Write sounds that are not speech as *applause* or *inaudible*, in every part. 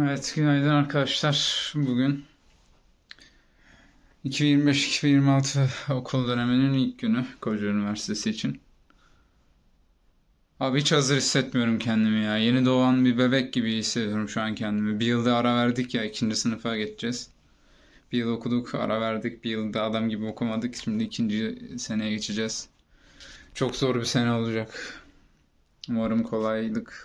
Evet, günaydın arkadaşlar. Bugün 2025-2026 okul döneminin ilk günü Koca Üniversitesi için. Abi hiç hazır hissetmiyorum kendimi ya. Yeni doğan bir bebek gibi hissediyorum şu an kendimi. Bir yılda ara verdik ya, ikinci sınıfa geçeceğiz. Bir yıl okuduk, ara verdik. Bir yılda adam gibi okumadık. Şimdi ikinci seneye geçeceğiz. Çok zor bir sene olacak. Umarım kolaylıklar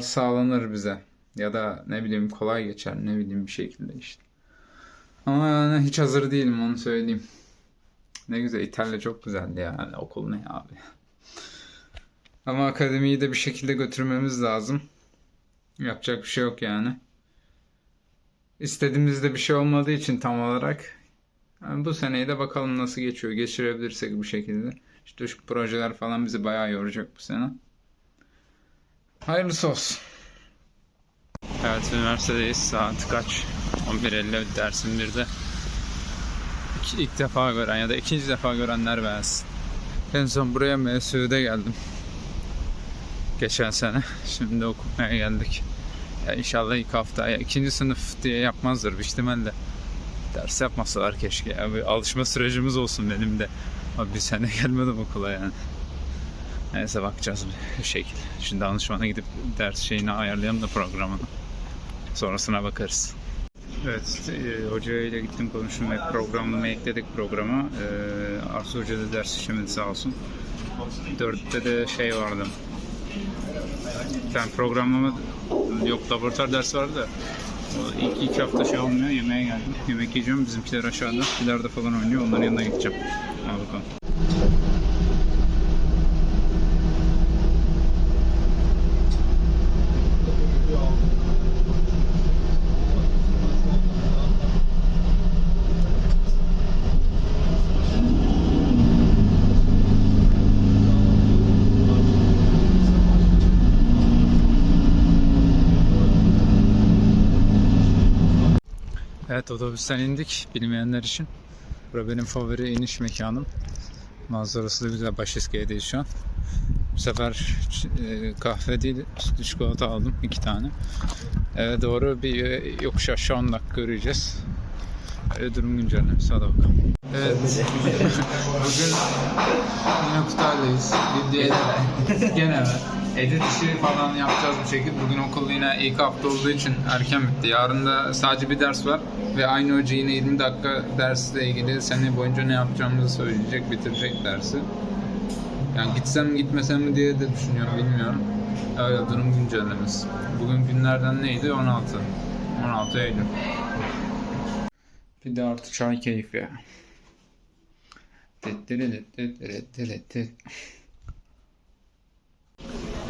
sağlanır bize. Ya da ne bileyim kolay geçer ne bileyim bir şekilde işte. Ama yani hiç hazır değilim onu söyleyeyim. Ne güzel İtalya çok güzeldi yani okul ne abi. Ama akademiyi de bir şekilde götürmemiz lazım. Yapacak bir şey yok yani. İstediğimizde bir şey olmadığı için tam olarak yani bu seneyi de bakalım nasıl geçiyor. Geçirebilirsek bu şekilde. İşte şu projeler falan bizi bayağı yoracak bu sene. Hayırlısı olsun. Evet üniversitedeyiz. Saat kaç? 11.50 dersim bir de. İki- ilk defa gören ya da ikinci defa görenler beğensin. En son buraya MSÜ'de geldim. Geçen sene. Şimdi okumaya geldik. Ya inşallah ilk hafta ya ikinci sınıf diye yapmazlar büyük ihtimalle. Ders yapmasalar keşke. Ya bir alışma sürecimiz olsun benim de. Abi bir sene *laughs* gelmedim okula yani. Neyse bakacağız bir *laughs* şekil. Şimdi danışmana gidip ders şeyini ayarlayalım da programını. Sonrasına bakarız. Evet, e, hocayla gittim konuştum ve programımı ekledik programa. E, Arsu Hoca da ders işlemedi sağ olsun. Dörtte de şey vardı. Bir tane programlama yok laboratuvar dersi vardı da ilk iki hafta şey olmuyor. Yemeğe geldim. Yemek yiyeceğim. Bizimkiler aşağıda. Bilardo falan oynuyor. Onların yanına gideceğim. Al bakalım. Evet otobüsten indik bilmeyenler için. Bura benim favori iniş mekanım. Manzarası da güzel. Başiskele'deyiz şu an. Bu sefer e, kahve değil sütlü çikolata aldım iki tane. Eve doğru bir e, yokuş aşağı 10 dakika yürüyeceğiz. Öyle durum güncellemesi hadi bakalım. Evet. *laughs* Bugün yine Kutay'dayız. Gene Gene mi? Edit işi falan yapacağız bir şekilde. Bugün okul yine ilk hafta olduğu için erken bitti. Yarın da sadece bir ders var. Ve aynı hoca yine 20 dakika dersle ilgili sene boyunca ne yapacağımızı söyleyecek, bitirecek dersi. Yani gitsem mi gitmesem mi diye de düşünüyorum bilmiyorum. Öyle durum güncellemesi. Bugün günlerden neydi? 16. 16 Eylül. Bir de artı çay keyfi ya.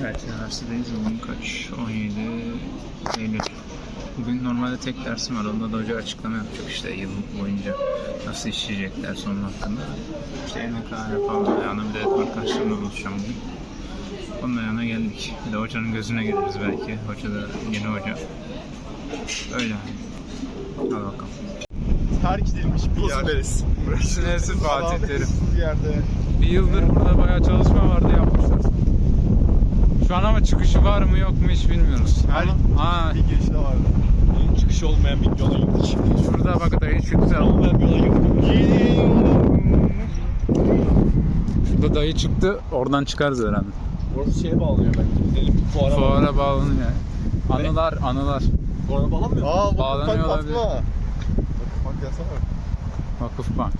Evet, üniversitedeyiz. Bugün kaç? 17 Eylül. Bugün normalde tek dersim var. Onda da hoca açıklama yapacak işte yıl boyunca nasıl işleyecek ders onun hakkında. İşte yemekhane falan yani bir de arkadaşlarımla buluşacağım bugün. Onun yanına geldik. Bir de hocanın gözüne gireriz belki. Hoca da yeni hoca. Öyle. Hadi bakalım. terk edilmiş bir yer. Burası Burası neresi Fatih Terim? Bir yerde. Bir yıldır burada bayağı çalışma vardı yapmışlar. Şu an ama çıkışı var mı yok mu hiç bilmiyoruz. Her Aa, bir girişi de vardı. Bunun çıkışı olmayan bir yola girdik. şurada bak dayı çıktı. Olmayan bir yola girdik. Şurada dayı çıktı. Oradan çıkarız herhalde. Orası şeye bağlanıyor bence. Gidelim fuara bağlanıyor. Fuara bağlanıyor. Anılar, anılar. Fuara bağlanmıyor? Aa bu Bağlanıyor kapak olabilir. atma. Bak yasana. Vakıf Bank.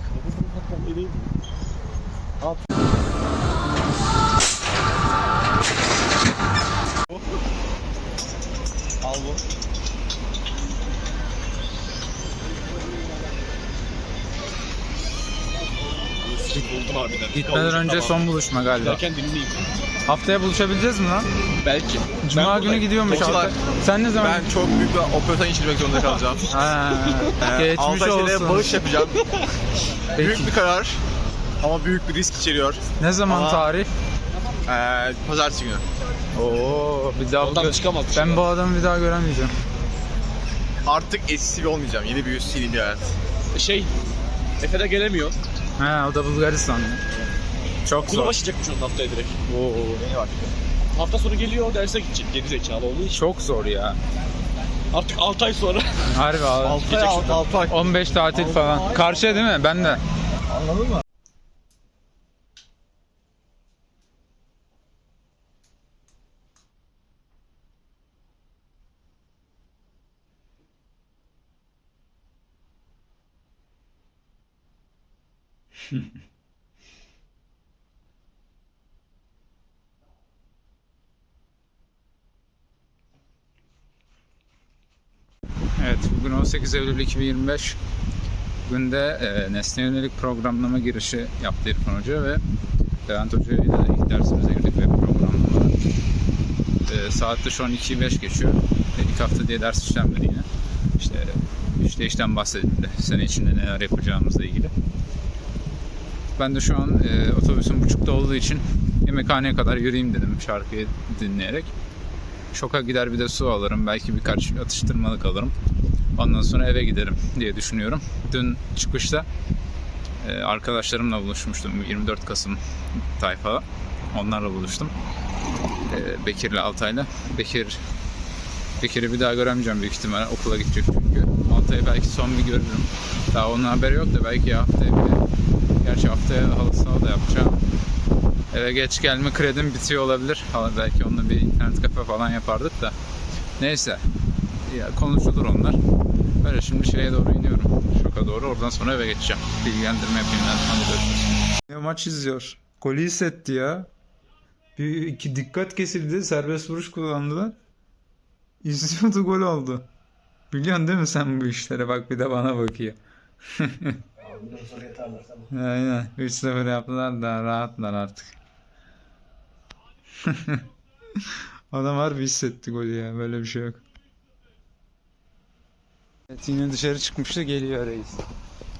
Bu değil mi? Al bu. Buldum harbiden. Gitmeden önce son buluşma galiba. Dinleyeyim. Haftaya buluşabileceğiz mi lan? Belki. Cuma Ben günü buradayım. gidiyormuş hafta. Sen ne zaman? Ben çok büyük bir operasyon geçirmek zorunda kalacağım. *laughs* Ha, geçmiş Altayşehir'e olsun. bağış yapacağım. *laughs* Peki. büyük bir karar. Ama büyük bir risk içeriyor. Ne zaman Ama- tarih? Ee, pazartesi günü. Oo, bir daha Ondan bu- çıkamaz. Ben bu adamı bir daha göremeyeceğim. Artık eskisi olmayacağım. Yeni bir yeni bir hayat. Şey, Efe de gelemiyor. Ha, o da Bulgaristanlı. Çok Okula zor. başlayacakmış onun haftaya direkt. Oo, Yeni var. Hafta sonu geliyor derse gidecek. Geri zekalı olduğu için. çok zor ya. Artık 6 ay sonra. Harbi abi. 6 ay 6 ay. 15 tatil falan. Karşıya değil mi? Ben de. Anladın mı? *laughs* Evet, bugün 18 Eylül 2025. Bugün de e, nesne yönelik programlama girişi yaptı İrfan Hoca ve Levent Hoca ile ilk dersimize girdik ve programlama. E, saat de şu an 2'yi 5 geçiyor. E, ilk hafta diye ders işlenmedi yine. İşte işte işten bahsedildi. Sene içinde neler yapacağımızla ilgili. Ben de şu an e, otobüsün buçukta olduğu için yemekhaneye kadar yürüyeyim dedim şarkıyı dinleyerek. Şoka gider bir de su alırım. Belki birkaç atıştırmalık alırım. Ondan sonra eve giderim diye düşünüyorum. Dün çıkışta e, arkadaşlarımla buluşmuştum. 24 Kasım tayfa. Onlarla buluştum. E, Bekir'le Altay'la. Bekir Bekir'i bir daha göremeyeceğim büyük ihtimalle. Okula gidecek çünkü. Altay'ı belki son bir görürüm. Daha onun haberi yok da belki haftaya bir Gerçi haftaya halı saha da yapacağım. Eve geç gelme kredim bitiyor olabilir. Belki onunla bir internet kafe falan yapardık da. Neyse. Ya konuşulur onlar. Böyle şimdi şeye doğru iniyorum. Şoka doğru. Oradan sonra eve geçeceğim. Bilgilendirme yapayım ben. Hadi görüşürüz. Ne maç izliyor. Golü hissetti ya. Bir iki dikkat kesildi. Serbest vuruş kullandılar. İzliyordu gol oldu. Biliyorsun değil mi sen bu işlere? Bak bir de bana bakıyor. *laughs* Aynen. 3-0 yaptılar da rahatlar artık. *laughs* Adam harbi hissetti golü ya. Böyle bir şey yok. Evet yine dışarı çıkmıştı geliyor reis.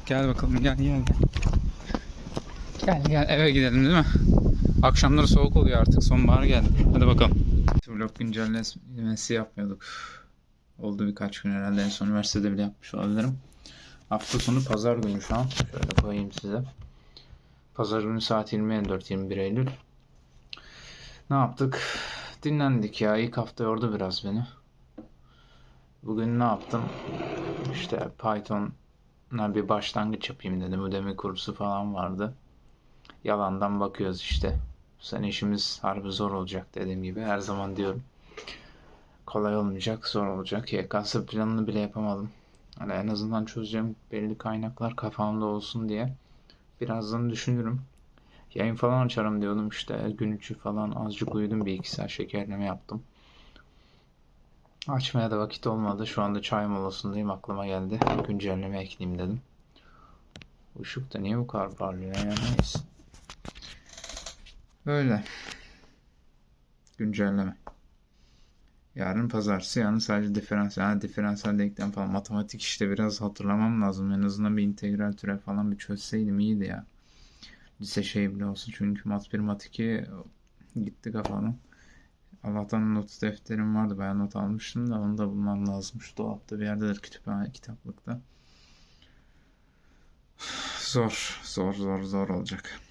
Gel bakalım gel gel gel. Gel gel eve gidelim değil mi? Akşamları soğuk oluyor artık sonbahar geldi. Hadi bakalım. Vlog güncellemesi yapmıyorduk. Oldu birkaç gün herhalde en son üniversitede bile yapmış olabilirim. Hafta sonu pazar günü şu an. Şöyle koyayım size. Pazar günü saat 20.24-21 Eylül. Ne yaptık? Dinlendik ya. İlk hafta yordu biraz beni. Bugün ne yaptım? İşte Python'a bir başlangıç yapayım dedim. Ödeme kursu falan vardı. Yalandan bakıyoruz işte. Bu işimiz harbi zor olacak dediğim gibi. Her zaman diyorum. Kolay olmayacak, zor olacak. YKS planını bile yapamadım. Hani en azından çözeceğim belli kaynaklar kafamda olsun diye. Birazdan düşünürüm. Yayın falan açarım diyordum işte. Gün içi falan azıcık uyudum bir iki saat şekerleme yaptım. Açmaya da vakit olmadı. Şu anda çay molasındayım. Aklıma geldi. Güncelleme ekleyeyim dedim. Işık da niye bu kadar parlıyor ya? Neyse. Böyle. Güncelleme. Yarın pazartesi yani sadece diferansiyel, yani diferansiyel denklem falan matematik işte biraz hatırlamam lazım. En azından bir integral türev falan bir çözseydim iyiydi ya. Lise şey bile olsun çünkü mat 1 mat 2 gitti kafanın. Allah'tan not defterim vardı. Ben not almıştım da onu da bulmam lazımmış. Dolapta bir yerdedir kütüphane kitaplıkta. *sighs* Zor, zor, zor, zor olacak.